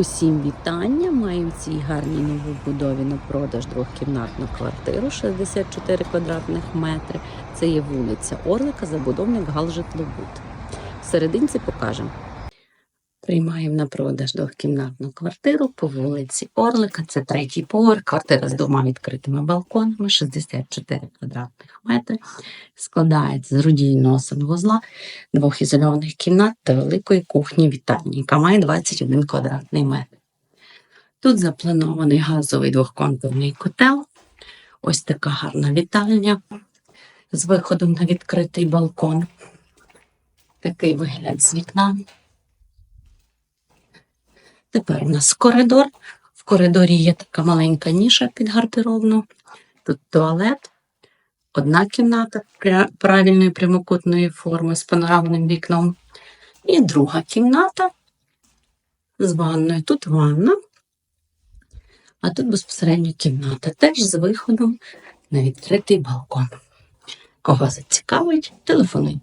Усім вітання! В цій гарній новобудові на продаж двохкімнатну квартиру 64 квадратних метри. Це є вулиця Орлика, забудовник Галжитлобуд. В серединці покажемо. Приймаємо на продаж двохкімнатну квартиру по вулиці Орлика. Це третій поверх, квартира з двома відкритими балконами, 64 квадратних метри. Складається з рудійного санвузла, двох ізольованих кімнат та великої кухні вітальні, яка має 21 квадратний метр. Тут запланований газовий двохконтурний котел. Ось така гарна вітальня з виходом на відкритий балкон. Такий вигляд з вікна. Тепер у нас коридор. В коридорі є така маленька ніша під гардеробну. Тут туалет, одна кімната правильної прямокутної форми з панорамним вікном. І друга кімната з ванною. Тут ванна, а тут безпосередньо кімната, теж з виходом на відкритий балкон. Кого зацікавить, телефонуйте.